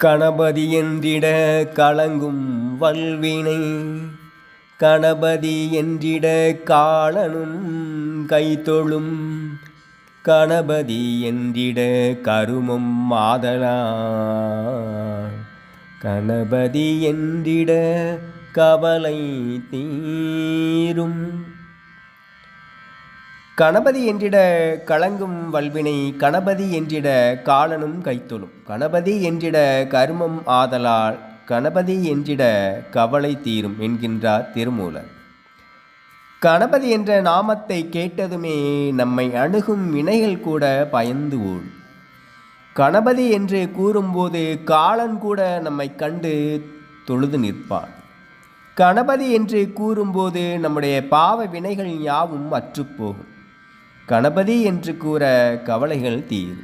கணபதி என்றிட கலங்கும் வல்வினை கணபதி என்றிட காலனும் கைத்தொழும் கணபதி என்றிட கருமம் மாதலான் கணபதி என்றிட கவலை தீ கணபதி என்றிட கலங்கும் வல்வினை கணபதி என்றிட காலனும் கைத்தொழும். கணபதி என்றிட கருமம் ஆதலால் கணபதி என்றிட கவலை தீரும் என்கின்றார் திருமூலர். கணபதி என்ற நாமத்தை கேட்டதுமே நம்மை அணுகும் வினைகள் கூட பயந்து ஓடும் கணபதி என்று கூறும்போது காலன் கூட நம்மை கண்டு தொழுது நிற்பான். கணபதி என்று கூறும்போது நம்முடைய பாவ வினைகள் யாவும் அற்றுப்போகும். கணபதி என்று கூற கவலைகள் தீர்.